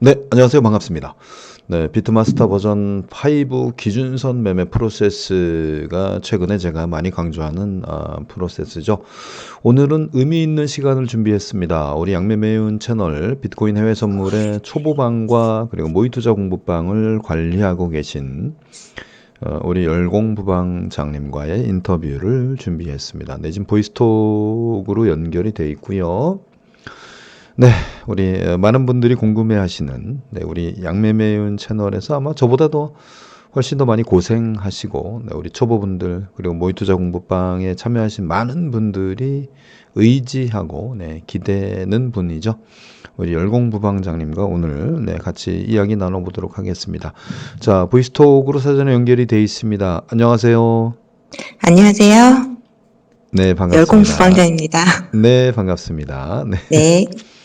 네, 안녕하세요. 반갑습니다. 네, 비트마스터 버전 5 기준선 매매 프로세스가 최근에 제가 많이 강조하는 아, 프로세스죠. 오늘은 의미 있는 시간을 준비했습니다. 우리 양매매운 채널 비트코인 해외 선물의 초보방과 그리고 모의투자 공부방을 관리하고 계신 어, 우리 열공 부방 장님과의 인터뷰를 준비했습니다. 네, 지금 보이스톡으로 연결이 돼 있고요. 네, 우리 어, 많은 분들이 궁금해하시는 네, 우리 양매매운 채널에서 아마 저보다도 훨씬 더 많이 고생하시고 네, 우리 초보분들 그리고 모의투자 공부방에 참여하신 많은 분들이 의지하고 네, 기대는 분이죠. 우리 열공부방장님과 오늘 네, 같이 이야기 나눠보도록 하겠습니다. 자, 보이스톡으로 사전에 연결이 돼 있습니다. 안녕하세요. 안녕하세요. 네, 반갑습니다. 열공 부방장입니다. 네, 반갑습니다. 네. 네.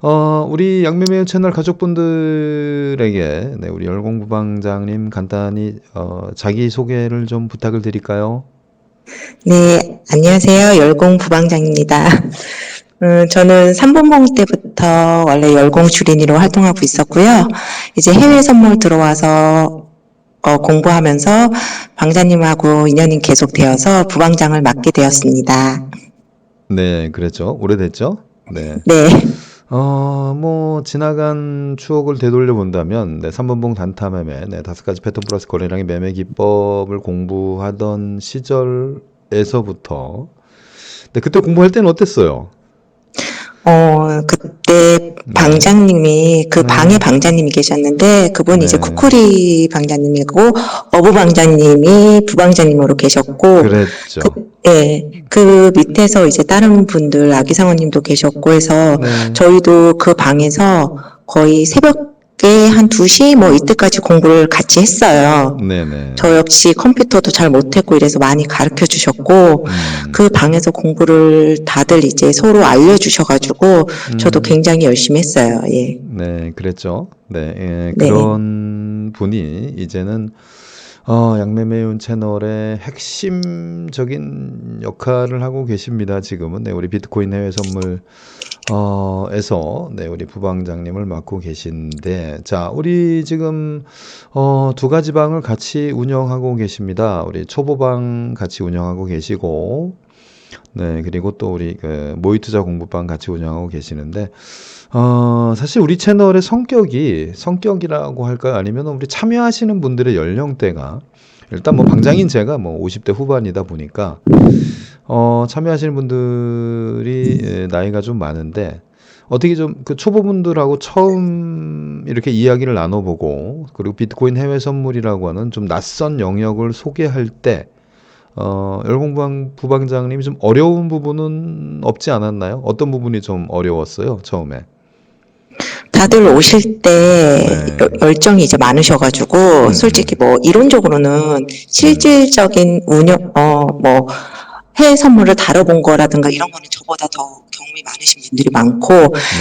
어, 우리 양매매운 채널 가족분들에게 네, 우리 열공 부방장님 간단히 어, 자기 소개를 좀 부탁을 드릴까요? 네. 안녕하세요. 열공 부방장입니다. 음, 저는 삼본봉 때부터 원래 열공 주린이로 활동하고 있었고요. 이제 해외 선물 들어와서 어, 공부하면서 방장님하고 인연이 계속 되어서 부방장을 맡게 되었습니다. 네, 그랬죠. 오래됐죠? 네. 네. 어, 뭐, 지나간 추억을 되돌려 본다면, 네, 3번봉 단타 매매, 네, 다섯 가지 패턴 플러스 거래량의 매매 기법을 공부하던 시절에서부터, 네, 그때 공부할 때는 어땠어요? 어, 그때 방장님이 그 방에 방장님이 계셨는데 그분이 이제 네. 쿠쿠리 방장님이고 어부 방장님이 부방장님으로 계셨고 그랬죠. 그, 예, 그 밑에서 이제 다른 분들 아기상어님도 계셨고 해서 네. 저희도 그 방에서 거의 새벽 에한 2시 뭐 이때까지 공부를 같이 했어요. 네네. 저 역시 컴퓨터도 잘 못했고 이래서 많이 가르쳐 주셨고 음, 그 방에서 공부를 다들 이제 서로 알려주셔가지고 저도 굉장히 열심히 했어요. 예. 네, 그랬죠. 네, 예, 네. 그런 분이 이제는 어, 양매매운 채널의 핵심적인 역할을 하고 계십니다. 지금은 네, 우리 비트코인 해외 선물 어, 에서 네, 우리 부방장님을 맡고 계신데 자, 우리 지금 어, 두 가지 방을 같이 운영하고 계십니다. 우리 초보방 같이 운영하고 계시고 네, 그리고 또 우리 그 모의투자 공부방 같이 운영하고 계시는데 어, 사실 우리 채널의 성격이, 성격이라고 할까요? 아니면 우리 참여하시는 분들의 연령대가, 일단 뭐 방장인 제가 뭐 50대 후반이다 보니까, 어, 참여하시는 분들이 예, 나이가 좀 많은데, 어떻게 좀 그 초보분들하고 처음 이렇게 이야기를 나눠보고, 그리고 비트코인 해외 선물이라고 하는 좀 낯선 영역을 소개할 때, 어, 열공부방 부방장님이 좀 어려운 부분은 없지 않았나요? 어떤 부분이 좀 어려웠어요, 처음에? 다들 오실 때 네. 열- 열정이 이제 많으셔가지고 음. 솔직히 뭐 이론적으로는 실질적인 운영 어뭐 해외 선물을 다뤄본 거라든가 이런 거는 저보다 더 경험이 많으신 분들이 많고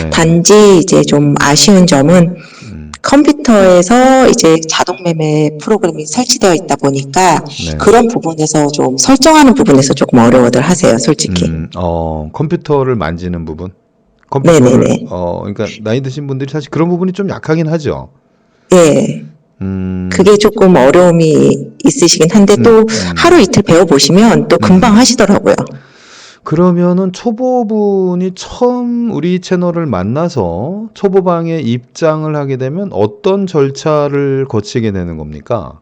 네. 단지 이제 좀 아쉬운 점은 음, 컴퓨터에서 이제 자동 매매 프로그램이 설치되어 있다 보니까 네. 그런 부분에서 좀 설정하는 부분에서 조금 어려워들 하세요, 솔직히. 음, 어, 컴퓨터를 만지는 부분? 컴퓨터를, 네네네. 어, 그러니까 나이 드신 분들이 사실 그런 부분이 좀 약하긴 하죠. 예. 음, 그게 조금 어려움이 있으시긴 한데 또 음. 하루 이틀 배워 보시면 또 금방 하시더라고요. 그러면은 초보분이 처음 우리 채널을 만나서 초보방에 입장을 하게 되면 어떤 절차를 거치게 되는 겁니까?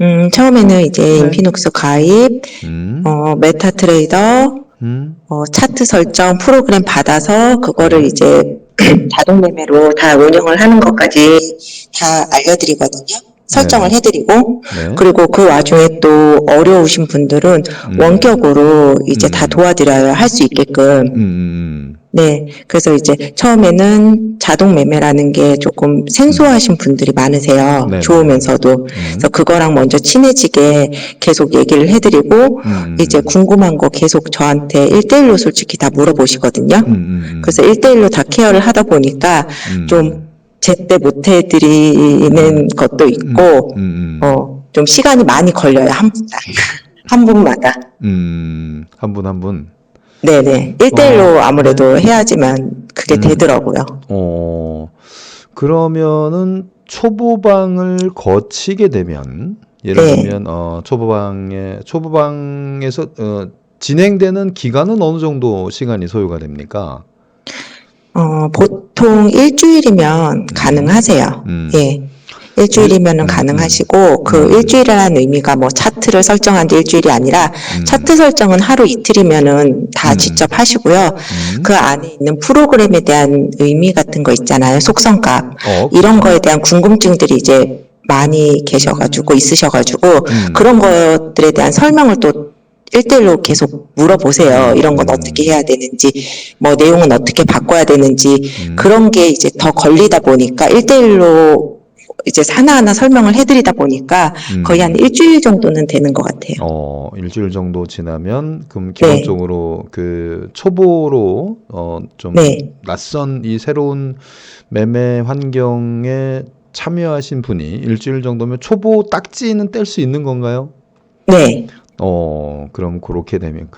음, 처음에는 이제 네. 인피눅스 가입, 음, 어, 메타 트레이더, 음, 어, 차트 설정 프로그램 받아서 그거를 이제 자동 매매로 다 운영을 하는 것까지 다 알려드리거든요. 설정을 해드리고 네. 그리고 그 와중에 또 어려우신 분들은 음. 원격으로 이제 다 음. 도와드려야 할수 있게끔 음, 음, 네. 그래서 이제 처음에는 자동 매매라는 게 조금 생소하신 분들이 많으세요. 네네. 좋으면서도. 음, 그래서 그거랑 먼저 친해지게 계속 얘기를 해드리고 음, 이제 궁금한 거 계속 저한테 1대1로 솔직히 다 물어보시거든요. 음, 음, 그래서 1대1로 다 케어를 하다 보니까 음, 좀 제때 못 해드리는 것도 있고, 음, 음, 어, 좀 시간이 많이 걸려요. 한 분당. 한 분마다. 음, 한 분 한 분. 네네. 1대1로 어, 아무래도 해야지만 그게 음. 되더라고요. 어, 그러면은 초보방을 거치게 되면 예를 네. 들면 어 초보방에 초보방에서 어 진행되는 기간은 어느 정도 시간이 소요가 됩니까? 어, 보통 일주일이면 가능하세요. 음. 예. 일주일이면은 음, 가능하시고 그 음. 일주일이라는 의미가 뭐 차트를 설정한 지 일주일이 아니라 음. 차트 설정은 하루 이틀이면은 다 음. 직접 하시고요. 음. 그 안에 있는 프로그램에 대한 의미 같은 거 있잖아요. 속성값. 어, 이런 거에 대한 궁금증들이 이제 많이 계셔가지고 있으셔가지고 음. 그런 것들에 대한 설명을 또 1대1로 계속 물어보세요. 이런 건 음. 어떻게 해야 되는지, 뭐 내용은 어떻게 바꿔야 되는지, 음. 그런 게 이제 더 걸리다 보니까 1대1로 이제 하나하나 설명을 해드리다 보니까 음. 거의 한 일주일 정도는 되는 것 같아요. 어, 일주일 정도 지나면 그럼 네. 기본적으로 그 초보로 어 좀 네. 낯선 이 새로운 매매 환경에 참여하신 분이 일주일 정도면 초보 딱지는 뗄 수 있는 건가요? 네. 어, 그럼 그렇게 되면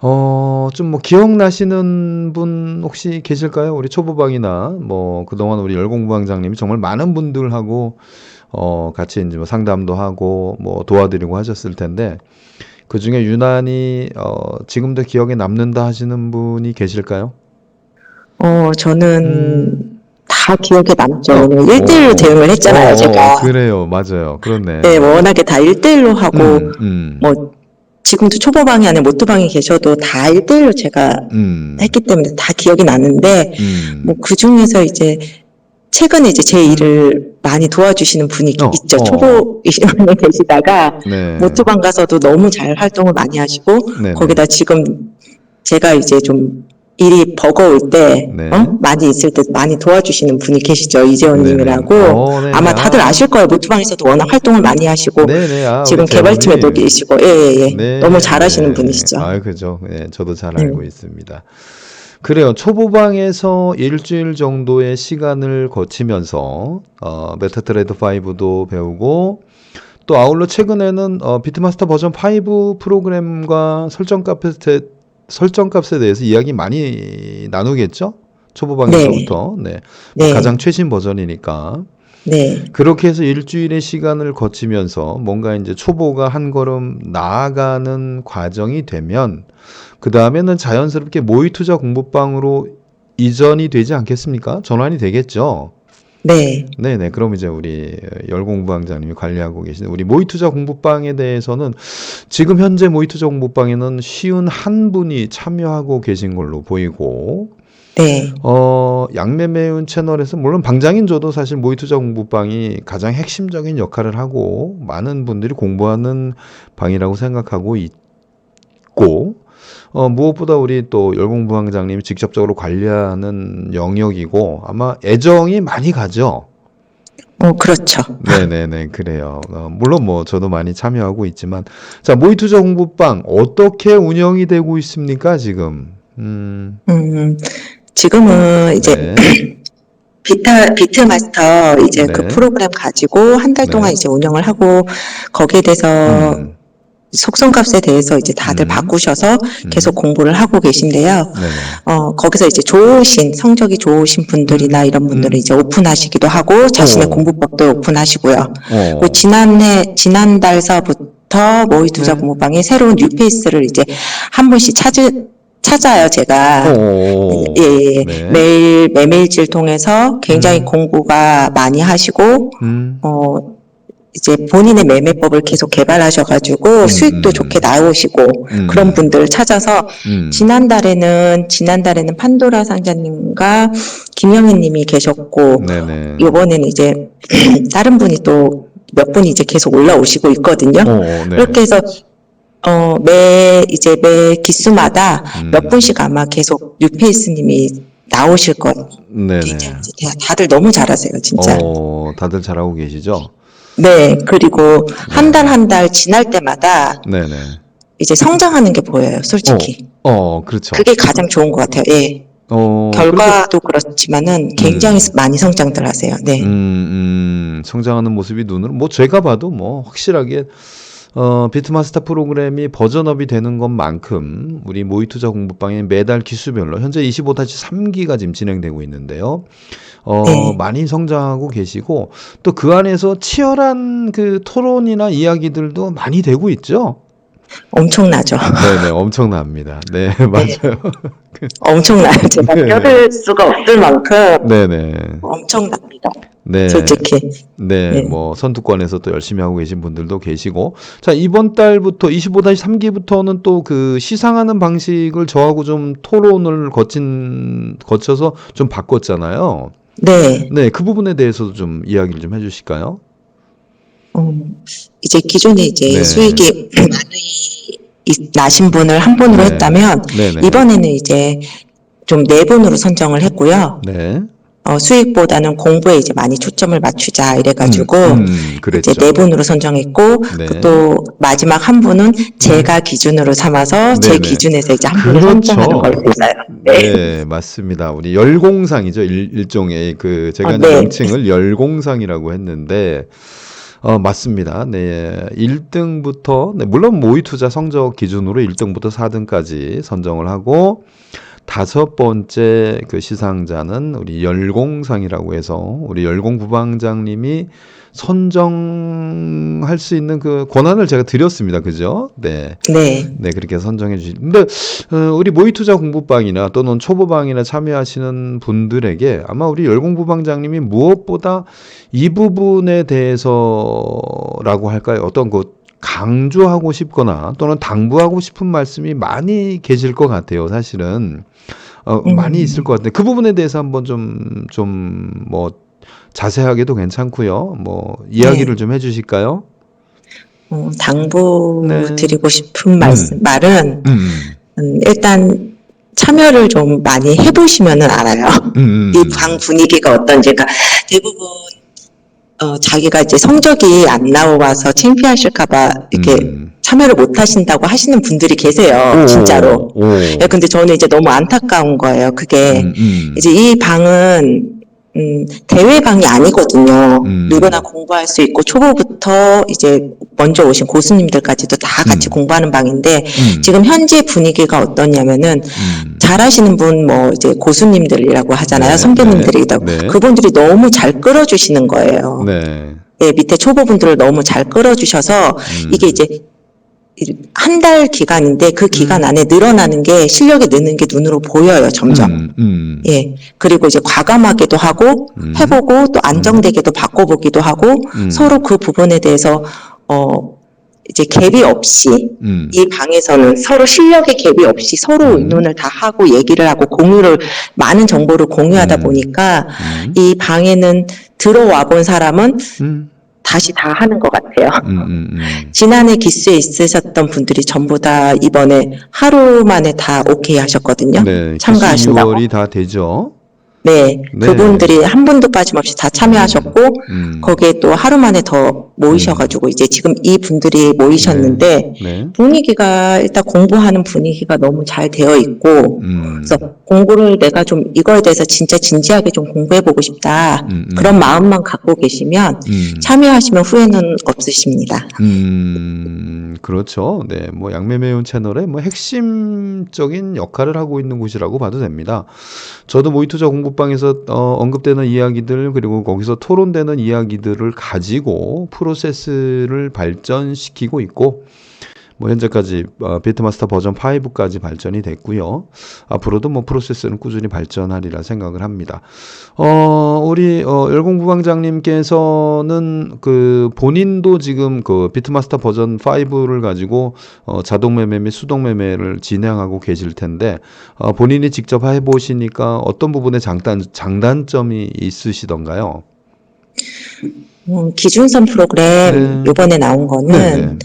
어, 좀 뭐 기억나시는 분 혹시 계실까요? 우리 초보방이나 뭐 그동안 우리 열공부방장님이 정말 많은 분들하고 어, 같이 이제 뭐 상담도 하고 뭐 도와드리고 하셨을 텐데 그 중에 유난히 어, 지금도 기억에 남는다 하시는 분이 계실까요? 어, 저는 음. 다 기억에 남죠. 어, 왜냐면 1대1로 어, 대응을 했잖아요, 어, 제가. 그래요. 맞아요. 그렇네. 네, 워낙에 다 1대1로 하고, 음, 음, 뭐, 지금도 초보방이 아니라 모토방에 계셔도 다 1대1로 제가 음, 했기 때문에 다 기억이 나는데, 음. 뭐, 그 중에서 이제, 최근에 이제 제 일을 많이 도와주시는 분이 어, 있죠. 어. 초보이시는 계시다가, 네. 모토방 가서도 너무 잘 활동을 많이 하시고, 네네. 거기다 지금 제가 이제 좀 일이 버거울 때, 네. 어? 많이 있을 때 많이 도와주시는 분이 계시죠. 이재원님이라고. 네네. 어, 네네. 아마 다들 아실 거예요. 모토방에서도 워낙 활동을 많이 하시고, 네네. 아, 지금 개발팀에도. 계시고, 예, 예, 예. 네, 너무 잘하시는 네. 분이시죠. 아, 그죠. 예, 저도 잘 네. 알고 있습니다. 그래요. 초보방에서 일주일 정도의 시간을 거치면서 어, 메타트레이더 5도 배우고 또 아울러 최근에는 어, 비트마스터 버전 5 프로그램과 설정값에 설정 값에 대해서 이야기 많이 나누겠죠? 초보 방에서부터. 네. 네. 가장 최신 버전이니까. 네. 그렇게 해서 일주일의 시간을 거치면서 뭔가 이제 초보가 한 걸음 나아가는 과정이 되면 그 다음에는 자연스럽게 모의 투자 공부방으로 이전이 되지 않겠습니까? 전환이 되겠죠. 네. 네네. 그럼 이제 우리 열공부방장님이 관리하고 계신 우리 모의투자 공부방에 대해서는 지금 현재 모의투자 공부방에는 쉬운 한 분이 참여하고 계신 걸로 보이고 네. 어, 양매매운 채널에서 물론 방장인 저도 사실 모의투자 공부방이 가장 핵심적인 역할을 하고 많은 분들이 공부하는 방이라고 생각하고 있고 어, 무엇보다 우리 또 열공부방장님이 직접적으로 관리하는 영역이고 아마 애정이 많이 가죠. 어, 그렇죠. 네네네 그래요. 어, 물론 뭐 저도 많이 참여하고 있지만 자 모의투자 공부방 어떻게 운영이 되고 있습니까 지금? 음, 음, 지금은 이제 네. 비타, 비트마스터 이제 그 네. 프로그램 가지고 한달 네. 동안 이제 운영을 하고 거기에 대해서 음, 속성값에 대해서 이제 다들 음. 바꾸셔서 계속 공부를 하고 계신데요. 네네. 어, 거기서 이제 좋으신, 성적이 좋으신 분들이나 이런 분들은 이제 오픈하시기도 하고 자신의 오. 공부법도 오픈하시고요. 어. 그 지난해, 지난달서부터 모의 투자 네. 공부방에 새로운 뉴페이스를 이제 한 분씩 찾을, 찾아요, 제가. 오. 예, 예. 네. 매일 메밀지를 통해서 굉장히 공부가 많이 하시고, 음. 어, 이제 본인의 매매법을 계속 개발하셔가지고 수익도 음. 좋게 나오시고 음. 그런 분들을 찾아서 음. 지난달에는 지난달에는 판도라 상자님과 김영희 님이 계셨고 네네. 이번에는 이제 다른 분이 또 몇 분이 이제 계속 올라오시고 있거든요. 어, 네. 그렇게 해서 어, 매 이제 매 기수마다 음. 몇 분씩 아마 계속 뉴페이스 님이 나오실 거예요. 네네. 다들 너무 잘하세요, 진짜. 어, 다들 잘하고 계시죠? 네, 그리고 한 달 한 달 지날 때마다 네네. 이제 성장하는 게 보여요, 솔직히. 어, 그렇죠. 그게 가장 좋은 것 같아요. 예. 어, 결과도 그렇지만은 굉장히 많이 성장들 하세요. 네. 음, 음, 성장하는 모습이 눈으로, 뭐, 제가 봐도 뭐, 확실하게, 어, 비트마스터 프로그램이 버전업이 되는 것만큼 우리 모의투자 공부방에 매달 기수별로 현재 25-3기가 지금 진행되고 있는데요. 어, 네. 많이 성장하고 계시고 또 그 안에서 치열한 그 토론이나 이야기들도 많이 되고 있죠. 엄청나죠. 네네, 엄청납니다. 네, 맞아요. 엄청나요. 제가 네. 껴들 수가 없을 만큼 네네. 엄청납니다. 네. 솔직히. 네, 네. 뭐 선두권에서 또 열심히 하고 계신 분들도 계시고, 자 이번 달부터 25-3기부터는 또 그 시상하는 방식을 저하고 좀 토론을 거친 거쳐서 좀 바꿨잖아요. 네. 네, 그 부분에 대해서도 좀 이야기를 좀 해주실까요? 음, 이제 기존에 이제 네. 수익이 많이 이- 나신 분을 한 분으로 네. 했다면 네네. 이번에는 이제 좀 네 분으로 선정을 했고요. 네. 어, 수익보다는 공부에 이제 많이 초점을 맞추자 이래가지고 음, 음, 그랬죠. 이제 네 분으로 선정했고 네. 그또 마지막 한 분은 제가 기준으로 삼아서 제 네네. 기준에서 이제 한 분을 그렇죠. 선정하는 걸로 있어요. 네. 네, 맞습니다. 우리 열공상이죠. 일, 일종의 그 제가 아, 이제 네. 명칭을 열공상이라고 했는데 어, 맞습니다. 네. 1등부터 네, 물론 모의 투자 성적 기준으로 1등부터 4등까지 선정을 하고 다섯 번째 그 시상자는 우리 열공상이라고 해서 우리 열공 부방장님이 선정할 수 있는 그 권한을 제가 드렸습니다. 그죠? 네. 네. 네, 그렇게 선정해 주시. 근데 어, 우리 모의 투자 공부방이나 또는 초보방이나 참여하시는 분들에게 아마 우리 열공 부방장님이 무엇보다 이 부분에 대해서라고 할까요? 어떤 그 강조하고 싶거나 또는 당부하고 싶은 말씀이 많이 계실 것 같아요. 사실은 어, 음. 많이 있을 것 같아요. 그 부분에 대해서 한번 좀 좀 뭐 자세하게도 괜찮고요. 뭐 이야기를 좀 해주실까요? 어, 당부 네. 드리고 싶은 말씀, 말은 음, 음, 일단 참여를 좀 많이 해보시면은 알아요. 음, 음, 이방 분위기가 어떤지. 그러니까 대부분 어, 자기가 이제 성적이 안 나와서 창피하실까봐 이렇게 음. 참여를 못 하신다고 하시는 분들이 계세요. 진짜로. 오. 예, 근데 저는 이제 너무 안타까운 거예요. 그게 음, 음. 이제 이 방은 음, 대회방이 아니거든요. 음. 누구나 공부할 수 있고 초보부터 이제 먼저 오신 고수님들까지도 다 같이 음. 공부하는 방인데 음, 지금 현재 분위기가 어떠냐면은 음. 잘하시는 분 뭐 이제 고수님들이라고 하잖아요. 네, 선배님들이다. 네, 네. 그분들이 너무 잘 끌어주시는 거예요. 네. 예, 밑에 초보분들을 너무 잘 끌어주셔서 음. 이게 이제 한 달 기간인데 그 기간 안에 늘어나는 게 실력이 느는 게 눈으로 보여요, 점점. 음, 음. 예. 그리고 이제 과감하게도 하고 음. 해보고 또 안정되게도 바꿔보기도 하고 음. 서로 그 부분에 대해서 어 이제 갭이 없이 음. 이 방에서는 서로 실력의 갭이 없이 서로 음. 의논을 다 하고 얘기를 하고 공유를 많은 정보를 공유하다 음. 보니까 음. 이 방에는 들어와 본 사람은 음. 다시 다 하는 것 같아요. 음, 음, 음. 지난해 기수에 있으셨던 분들이 전부 다 이번에 하루 만에 다 오케이 하셨거든요. 네. 참가하신다고. 6월이 다 되죠. 네, 네. 그분들이 한 분도 빠짐없이 다 참여하셨고 음. 거기에 또 하루 만에 더 모이셔가지고 이제 지금 이 분들이 모이셨는데 네. 분위기가 일단 공부하는 분위기가 너무 잘 되어 있고 음. 그래서 공부를 내가 좀 이거에 대해서 진짜 진지하게 좀 공부해 보고 싶다 음, 음. 그런 마음만 갖고 계시면 음. 참여하시면 후회는 없으십니다. 음, 그렇죠. 네, 뭐 양매매운 채널의 뭐 핵심적인 역할을 하고 있는 곳이라고 봐도 됩니다. 저도 모의투자 공부 방에서 어, 언급되는 이야기들 그리고 거기서 토론되는 이야기들을 가지고 프로세스를 발전시키고 있고 뭐 현재까지 어, 비트마스터 버전 5까지 발전이 됐고요. 앞으로도 뭐 프로세스는 꾸준히 발전하리라 생각을 합니다. 어, 우리 어, 열공 부방장님께서는 그 본인도 지금 그 비트마스터 버전 5를 가지고 어, 자동 매매 및 수동 매매를 진행하고 계실 텐데 어, 본인이 직접 해 보시니까 어떤 부분에 장단 장단점이 있으시던가요? 음, 기준선 프로그램 네. 이번에 나온 거는 네네.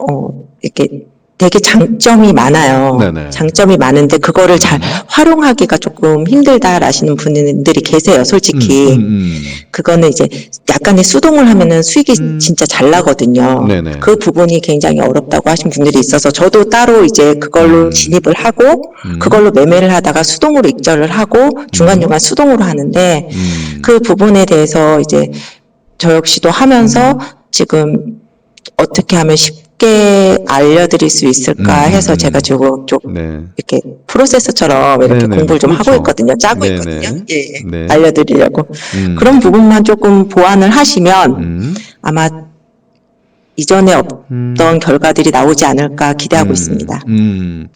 어, 이렇게 되게 장점이 많아요. 네네. 장점이 많은데 그거를 잘 활용하기가 조금 힘들다라시는 분들이 계세요, 솔직히. 음, 음, 음. 그거는 이제 약간의 수동을 하면은 수익이 음. 진짜 잘 나거든요. 네네. 그 부분이 굉장히 어렵다고 하신 분들이 있어서 저도 따로 이제 그걸로 음. 진입을 하고 음. 그걸로 매매를 하다가 수동으로 익절을 하고 중간 중간 수동으로 하는데 음. 그 부분에 대해서 이제 저 역시도 하면서 지금 어떻게 하면 쉽게 쉽게 알려드릴 수 있을까 음, 해서 음. 제가 지금 좀 네. 이렇게 프로세서처럼 이렇게 네네, 공부를 좀 하고 그렇죠. 있거든요. 짜고 네네. 있거든요. 예, 예. 네. 알려드리려고. 음. 그런 부분만 조금 보완을 하시면 음. 아마 이전에 없던 음. 결과들이 나오지 않을까 기대하고 음, 있습니다. 음.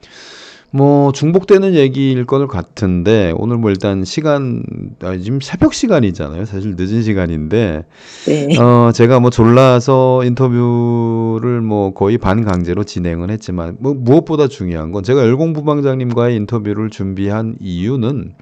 뭐 중복되는 얘기일 것 같은데 오늘 뭐 일단 시간 아, 지금 새벽 시간이잖아요. 사실 늦은 시간인데 네. 어 제가 뭐 졸라서 인터뷰를 뭐 거의 반강제로 진행을 했지만 뭐 무엇보다 중요한 건 제가 열공 부방장님과의 인터뷰를 준비한 이유는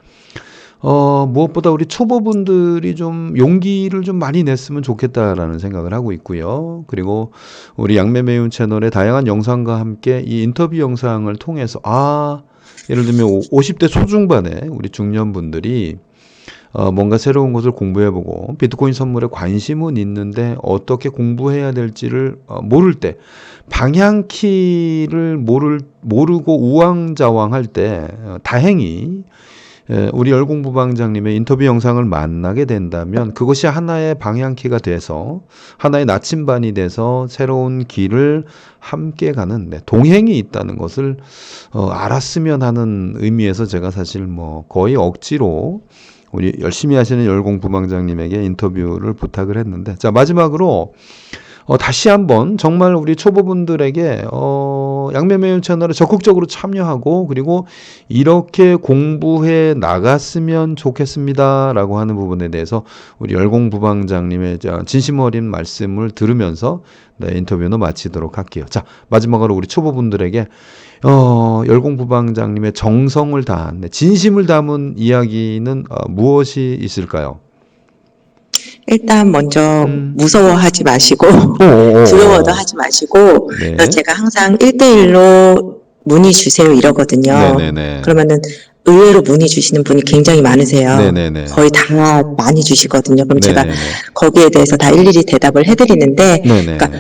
어 무엇보다 우리 초보분들이 좀 용기를 좀 많이 냈으면 좋겠다라는 생각을 하고 있고요. 그리고 우리 양매매운 채널의 다양한 영상과 함께 이 인터뷰 영상을 통해서 아 예를 들면 오- 50대 초중반의 우리 중년분들이 어, 뭔가 새로운 것을 공부해보고 비트코인 선물에 관심은 있는데 어떻게 공부해야 될지를 어, 모를 때 방향키를 모를 모르고 우왕좌왕할 때 어, 다행히 에, 우리 열공부방장님의 인터뷰 영상을 만나게 된다면 그것이 하나의 방향키가 돼서 하나의 나침반이 돼서 새로운 길을 함께 가는 네, 동행이 있다는 것을 어, 알았으면 하는 의미에서 제가 사실 뭐 거의 억지로 우리 열심히 하시는 열공부방장님에게 인터뷰를 부탁을 했는데 자 마지막으로 어, 다시 한번 정말 우리 초보분들에게 어, 양매매운 채널에 적극적으로 참여하고 그리고 이렇게 공부해 나갔으면 좋겠습니다라고 하는 부분에 대해서 우리 열공 부방장님의 저 진심 어린 말씀을 들으면서 네, 인터뷰는 마치도록 할게요. 자 마지막으로 우리 초보분들에게 어, 열공 부방장님의 정성을 다한 네, 진심을 담은 이야기는 어, 무엇이 있을까요? 일단 먼저 음. 무서워하지 마시고 오, 두려워도 하지 마시고 네. 그래서 제가 항상 1대1로 문의 주세요 이러거든요. 네네네. 그러면은 의외로 문의 주시는 분이 굉장히 많으세요. 네네네. 거의 다 많이 주시거든요. 그럼 제가 네네네. 거기에 대해서 다 일일이 대답을 해드리는데 네네. 그러니까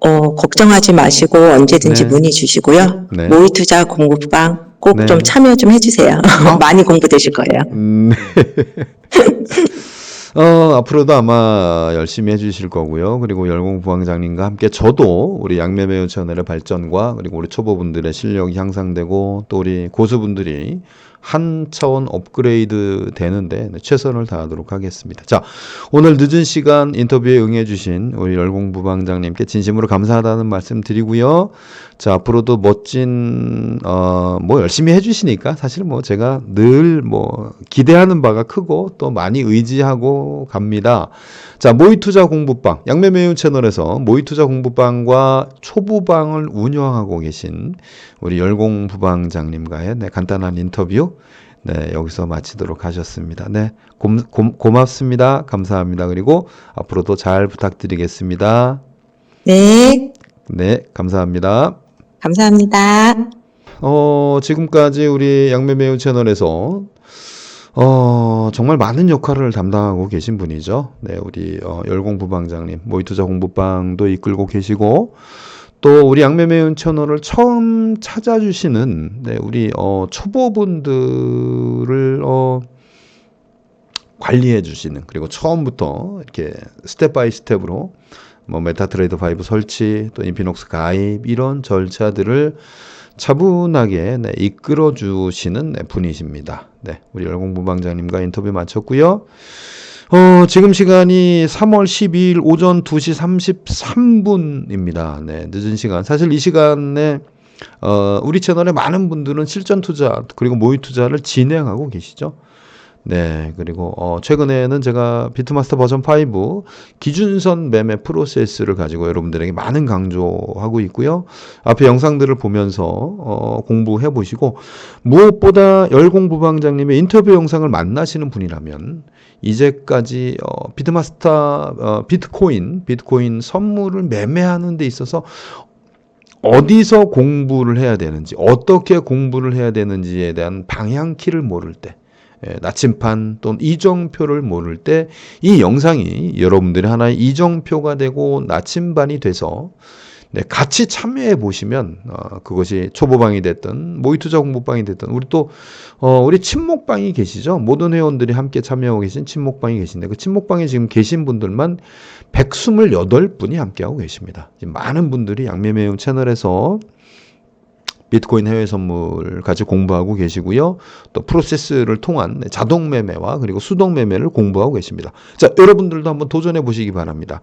어, 걱정하지 마시고 언제든지 네. 문의 주시고요. 네. 모의 투자 공부방 꼭 네. 좀 참여 좀 해주세요. 많이 공부되실 거예요. 음, 어, 앞으로도 아마 열심히 해주실 거고요. 그리고 열공 부왕장님과 함께 저도 우리 양매매우 채널의 발전과 그리고 우리 초보분들의 실력이 향상되고 또 우리 고수분들이 한 차원 업그레이드 되는데 네, 최선을 다하도록 하겠습니다. 자, 오늘 늦은 시간 인터뷰에 응해주신 우리 열공 부방장님께 진심으로 감사하다는 말씀 드리고요. 자, 앞으로도 멋진, 어, 뭐 열심히 해주시니까 사실 뭐 제가 늘 뭐 기대하는 바가 크고 또 많이 의지하고 갑니다. 자, 모의투자 공부방, 양매매운 채널에서 모의투자 공부방과 초보방을 운영하고 계신 우리 열공 부방장님과의 네, 간단한 인터뷰 네, 여기서 마치도록 하셨습니다. 네, 고, 고, 고맙습니다. 감사합니다. 그리고 앞으로도 잘 부탁드리겠습니다. 네, 네, 감사합니다. 감사합니다. 어, 지금까지 우리 양매매운 채널에서 어, 정말 많은 역할을 담당하고 계신 분이죠. 네, 우리 어, 열공부방장님, 모의투자 공부방도 이끌고 계시고 또 우리 양매매운 채널을 처음 찾아주시는 네, 우리 어, 초보분들을 어, 관리해 주시는 그리고 처음부터 이렇게 스텝 바이 스텝으로 뭐 메타트레이더 5 설치 또 인피녹스 가입 이런 절차들을 차분하게 네, 이끌어 주시는 네, 분이십니다. 네, 우리 열공부 방장님과 인터뷰 마쳤고요. 어, 지금 시간이 3월 12일 오전 2시 33분입니다. 네, 늦은 시간. 사실 이 시간에 어, 우리 채널에 많은 분들은 실전 투자 그리고 모의 투자를 진행하고 계시죠. 네, 그리고 어, 최근에는 제가 비트마스터 버전 5 기준선 매매 프로세스를 가지고 여러분들에게 많은 강조하고 있고요. 앞에 영상들을 보면서 어, 공부해 보시고 무엇보다 열공부방장님의 인터뷰 영상을 만나시는 분이라면 이제까지 어, 비트마스터 어, 비트코인 비트코인 선물을 매매하는 데 있어서 어디서 공부를 해야 되는지 어떻게 공부를 해야 되는지에 대한 방향키를 모를 때 예, 나침판 또는 이정표를 모를 때 이 영상이 여러분들의 하나의 이정표가 되고 나침반이 돼서 네, 같이 참여해 보시면 어, 그것이 초보방이 됐든 모의투자 공부방이 됐든 우리 또 어, 우리 친목방이 계시죠? 모든 회원들이 함께 참여하고 계신 친목방이 계신데 그 친목방에 지금 계신 분들만 128분이 함께하고 계십니다. 많은 분들이 양매매운 채널에서 비트코인 해외 선물 같이 공부하고 계시고요. 또 프로세스를 통한 자동 매매와 그리고 수동 매매를 공부하고 계십니다. 자, 여러분들도 한번 도전해 보시기 바랍니다.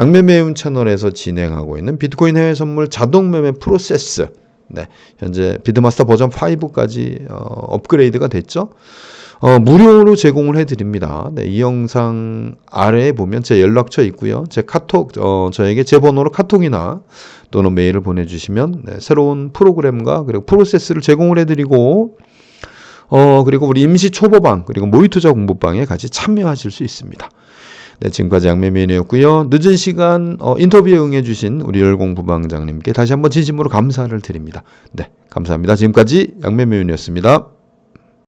양매매운 채널에서 진행하고 있는 비트코인 해외 선물 자동 매매 프로세스. 네. 현재 비드마스터 버전 5까지 어, 업그레이드가 됐죠. 어, 무료로 제공을 해드립니다. 네, 이 영상 아래에 보면 제 연락처 있고요. 제 카톡, 어, 저에게 제 번호로 카톡이나 또는 메일을 보내주시면 네, 새로운 프로그램과 그리고 프로세스를 제공을 해드리고 어, 그리고 우리 임시 초보방 그리고 모의투자 공부방에 같이 참여하실 수 있습니다. 네, 지금까지 양매면이었고요. 늦은 시간 어, 인터뷰에 응해주신 우리 열공 부방장님께 다시 한번 진심으로 감사를 드립니다. 네, 감사합니다. 지금까지 양매면이었습니다.